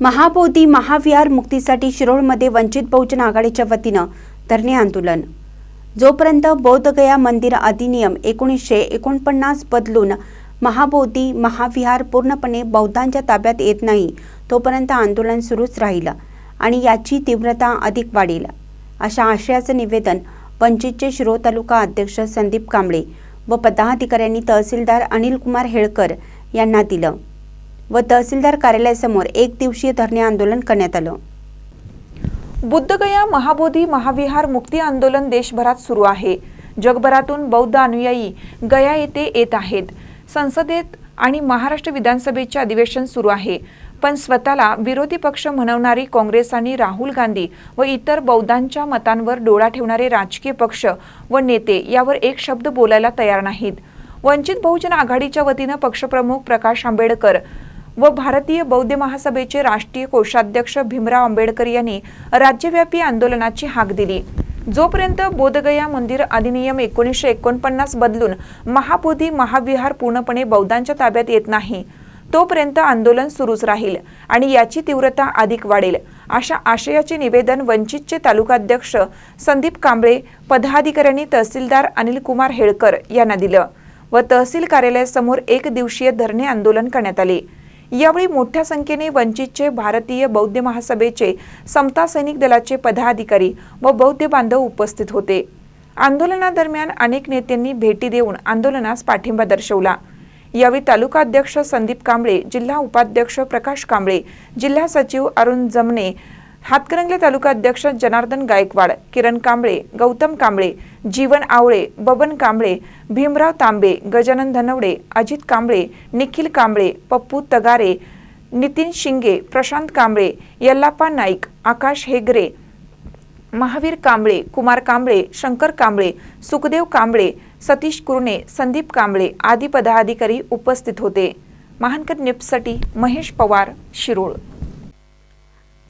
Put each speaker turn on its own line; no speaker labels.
महाबोधी महाविहार मुक्तीसाठी शिरोळमध्ये वंचित बहुजन आघाडीच्या वतीनं धरणे आंदोलन. जोपर्यंत बौद्धगया मंदिर अधिनियम एकोणीसशे एकोणपन्नास बदलून महाबोधी महाविहार पूर्णपणे बौद्धांच्या ताब्यात येत नाही तोपर्यंत आंदोलन सुरूच राहील आणि याची तीव्रता अधिक वाढेल अशा आशयाचं निवेदन वंचितचे शिरोळ तालुका अध्यक्ष संदीप कांबळे व पदाधिकाऱ्यांनी तहसीलदार अनिल कुमार हेळकर यांना दिलं. व तहसीलदार कार्यालयासमोर एक दिवसीय धरणे आंदोलन करण्यात आलं.
बुद्धगया महाबोधी महाविहार मुक्ती आंदोलन देशभरात सुरू आहे. जगभरातून बौद्ध अनुयायी गया येथे येत आहेत. संसदेत आणि महाराष्ट्र विधानसभेचे अधिवेशन सुरू आहे. पण स्वतःला विरोधी पक्ष म्हणवणारी काँग्रेस आणि राहुल गांधी व इतर बौद्धांच्या मतांवर डोळा ठेवणारे राजकीय पक्ष व नेते यावर एक शब्द बोलायला तयार नाहीत. वंचित बहुजन आघाडीच्या वतीनं पक्षप्रमुख प्रकाश आंबेडकर व भारतीय बौद्ध महासभेचे राष्ट्रीय कोषाध्यक्ष भीमराव आंबेडकर यांनी राज्यव्यापी आंदोलनाची हाक दिली. जोपर्यंत बोधगया मंदिर अधिनियम एकोणीसशे एकोणपन्नास बदलून महाबोधी महाविहार पूर्णपणे बौद्धांच्या ताब्यात येत नाही तोपर्यंत आंदोलन सुरूच राहील आणि याची तीव्रता अधिक वाढेल अशा आशयाचे निवेदन वंचितचे तालुकाध्यक्ष संदीप कांबळे पदाधिकाऱ्यांनी तहसीलदार अनिल कुमार हेळकर यांना दिलं व तहसील कार्यालयासमोर एक दिवसीय धरणे आंदोलन करण्यात आले. यावेळी मोठ्या संख्येने वंचितचे भारतीय बौद्ध महासभेचे समता सैनिक दलाचे पदाधिकारी व बौद्ध बांधव उपस्थित होते. आंदोलनादरम्यान अनेक नेत्यांनी भेटी देऊन आंदोलनास पाठिंबा दर्शवला. यावेळी तालुका अध्यक्ष संदीप कांबळे जिल्हा उपाध्यक्ष प्रकाश कांबळे जिल्हा सचिव अरुण जमने हातकणंगले तालुका अध्यक्ष जनार्दन गायकवाड किरण कांबळे गौतम कांबळे जीवन आवळे बबन कांबळे भीमराव तांबे गजानन धनवडे अजित कांबळे निखिल कांबळे पप्पू तगारे नितीन शिंगे प्रशांत कांबळे यल्लाप्पा नाईक आकाश हेगरे महावीर कांबळे कुमार कांबळे शंकर कांबळे सुखदेव कांबळे सतीश कुरणे संदीप कांबळे आदी पदाधिकारी उपस्थित होते. महानकर न्यूजसाठी महेश पवार शिरोळ.